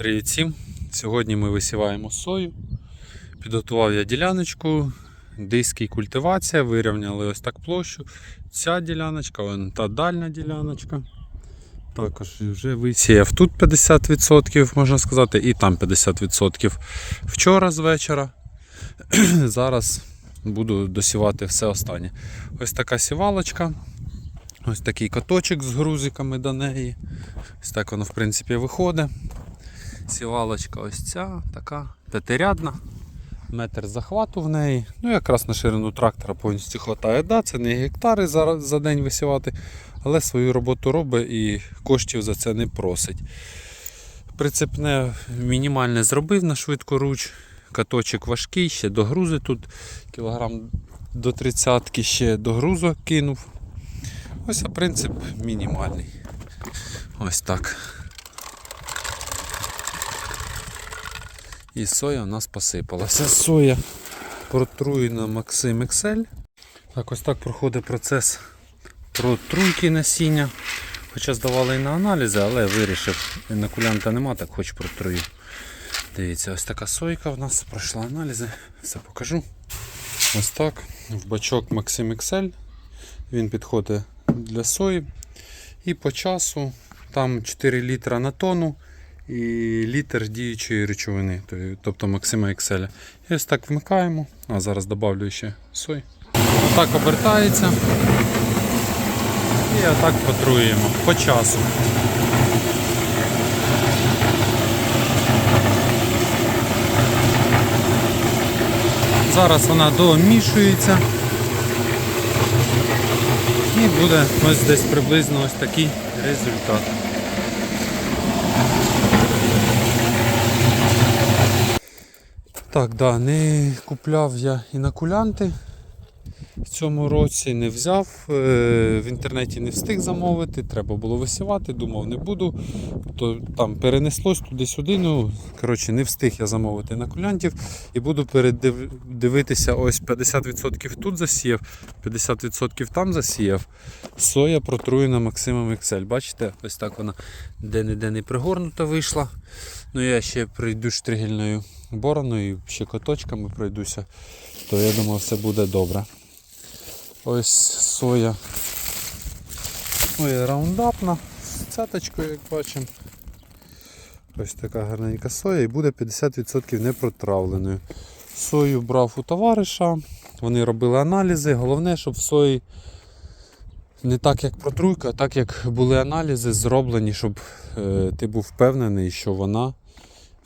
Привіт всім! Сьогодні ми висіваємо сою. Підготував я діляночку, диски культивація, вирівняли ось так площу. Ця діляночка, вон та дальня діляночка. Також вже висіяв тут 50%, можна сказати, і там 50% вчора з вечора. Зараз буду досівати все останнє. Ось така сівалочка. Ось такий каточок з грузиками до неї. Ось так воно в принципі виходить. Сівалочка ось ця, така п'ятирядна. Метр захвату в неї. Ну, якраз на ширину трактора повністю вистачає. Да, це не гектари за, за день висівати, але свою роботу робить і коштів за це не просить. Прицепне мінімальне зробив на швидку руч. Каточок важкий, ще до грузи тут кілограм до 30 ще до грузу кинув. Ось принцип мінімальний. Ось так. І соя у нас посипалася. Соя протруєна Максим XL. Так, ось так проходить процес протруйки насіння. Хоча здавали і на аналізи, але вирішив, інокулянта нема, так хоч протрую. Дивіться, ось така сойка в нас пройшла аналізи, все покажу. Ось так. В бачок Максим XL. Він підходить для сої. І по часу там 4 літра на тонну і літр діючої речовини, тобто Максима XL. І ось так вмикаємо. А зараз додавлю ще сой. Отак обертається. І отак потруємо по часу. Зараз вона домішується. І буде ось десь приблизно ось такий результат. Так, да, не купляв я інокулянти в цьому році, не взяв. е, В інтернеті не встиг замовити, треба було висівати, думав не буду. То там перенеслось туди-сюди. Ну, коротше, не встиг я замовити інокулянтів і буду передивитися ось 50% тут засіяв, 50% там засіяв. Соя протруєна Максимом XL. Бачите, ось так вона де-не-де не пригорнута вийшла. Ну я ще прийду штригельною бороною, ще коточками пройдуся, то я думаю, все буде добре. Ось соя. Соя раундапна з цяточкою, як бачимо. Ось така гарненька соя і буде 50% непротравленою. Сою брав у товариша, вони робили аналізи. Головне, щоб в сої не так як протруйка, а так як були аналізи зроблені, щоб е, ти був впевнений, що вона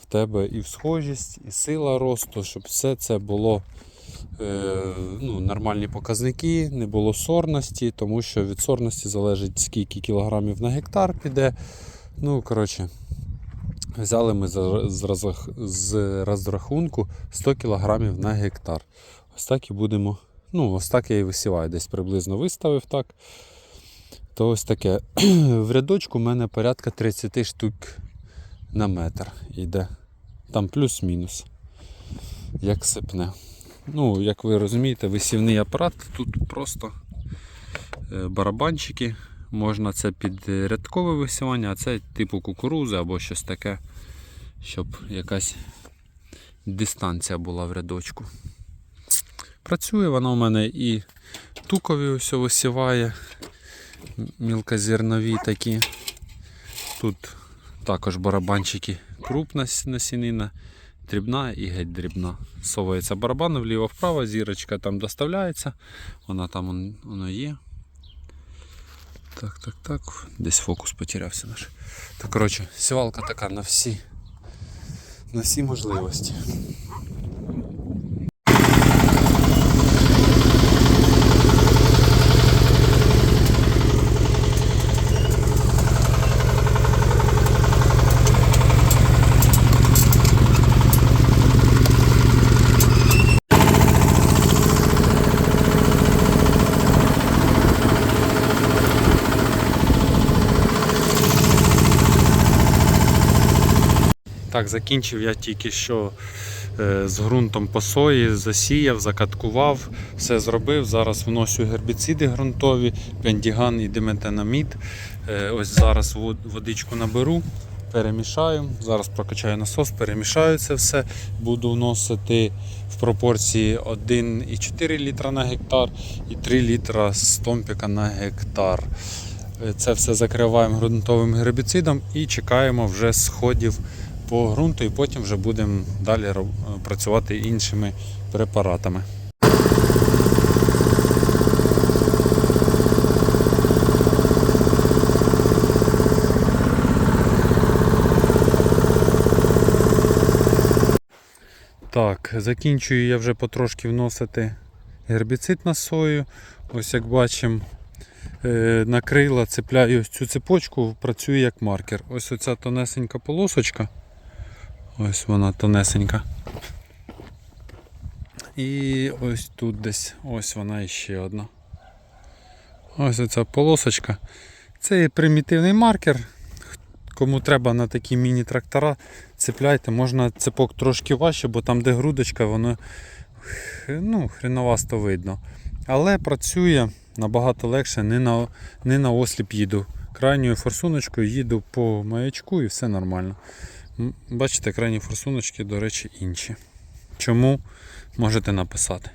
в тебе і схожість, і сила росту, щоб все це було ну, нормальні показники, не було сорності, тому що від сорності залежить скільки кілограмів на гектар піде. Ну, коротше, взяли ми з, з розрахунку 100 кілограмів на гектар. Ось так і будемо. Ну, ось так я і висіваю. Десь приблизно виставив так. То ось таке. В рядочку в мене порядка 30 штук на метр йде. Там плюс-мінус. Як сипне. Ну, як ви розумієте, висівний апарат тут просто е, барабанчики. Можна це під рядкове висівання, а це типу кукурузи або щось таке, щоб якась дистанція була в рядочку. Працює вона у мене і тукові ось висіває, мілкозернові такі. Тут також барабанчики крупна насінина, дрібна і геть дрібна. Совається барабан вліво-вправо, зірочка там доставляється, вона там воно є. Так, так, так. Десь фокус потерявся наш. Так, коротше, сівалка така на всі, на всі можливості. Так, закінчив я тільки що е, з ґрунтом по сої, засіяв, закаткував, все зробив. Зараз вносю гербіциди ґрунтові, пендіган і диметенамід. Е, ось зараз водичку наберу, перемішаю. Зараз прокачаю насос, перемішаю це все. Буду вносити в пропорції 1,4 літра на гектар і 3 літра стомпіка на гектар. Е, Це все закриваємо ґрунтовим гербіцидом і чекаємо вже сходів по ґрунту, і потім вже будемо далі працювати іншими препаратами. Так, закінчую я вже потрошки вносити гербіцид на сою. Ось як бачимо, е, на крила цепляю ось цю цепочку, працює як маркер. Ось оця тонесенька полосочка. Ось вона тонесенька. І ось тут десь, ось вона іще одна. Ось оця полосочка. Це є примітивний маркер. Кому треба на такі міні-трактора, цепляйте. Можна цепок трошки важче, бо там, де грудочка, воно ну, хреновасто видно. Але працює набагато легше, не на, не на осліп їду. Крайньою форсуночкою їду по маячку і все нормально. Бачите, крайні форсуночки, до речі, інші. Чому можете написати?